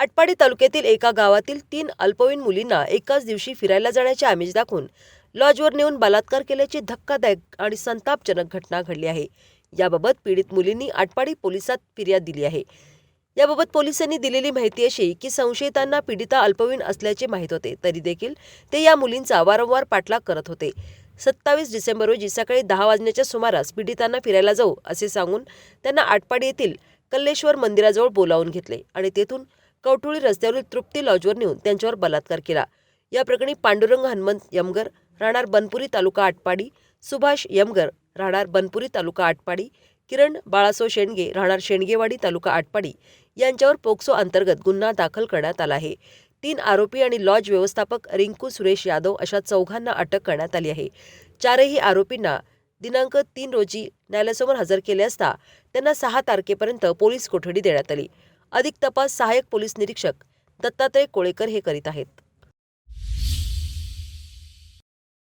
आटपाडी तालुक्यातील एका गावातील तीन अल्पवयीन मुलींना एकाच दिवशी फिरायला जाण्याचे आमिष दाखवून लॉजवर नेऊन बलात्कार केल्याची धक्कादायक आणि संतापजनक घटना घडली आहे. याबाबत पीडित मुलींनी आटपाडी पोलिसात फिर्याद दिली आहे. याबाबत पोलिसांनी दिलेली माहिती अशी की संशयितांना पीडिता अल्पवयीन असल्याचे माहीत होते. तरी देखील ते या मुलींचा वारंवार पाठलाग करत होते. सत्तावीस डिसेंबर रोजी सकाळी दहा वाजण्याच्या सुमारास पीडितांना फिरायला जाऊ असे सांगून त्यांना आटपाडी येथील कल्लेश्वर मंदिराजवळ बोलावून घेतले आणि तेथून कवठोळी रस्त्यावरील तृप्ती लॉजवर नेऊन त्यांच्यावर बलात्कार केला. या प्रकरणी पांडुरंग हनुमंत यमगर राहणार बनपुरी तालुका आटपाडी सुभाष यमगर राहणार बनपुरी तालुका आटपाडी किरण बाळासो शेंडगे राहणार शेंडगेवाडी तालुका आटपाडी यांच्यावर पोक्सो अंतर्गत गुन्हा दाखल करण्यात आला आहे. तीन आरोपी आणि लॉज व्यवस्थापक रिंकू सुरेश यादव अशा चौघांना अटक करण्यात आली आहे. चारही आरोपींना दिनांक तीन रोजी न्यायालयासमोर हजर केले असता त्यांना सहा तारखेपर्यंत पोलीस कोठडी देण्यात आली. अधिक तपास सहाय्यक पोलीस निरीक्षक दत्तात्रय कोळेकर हे करीत आहेत.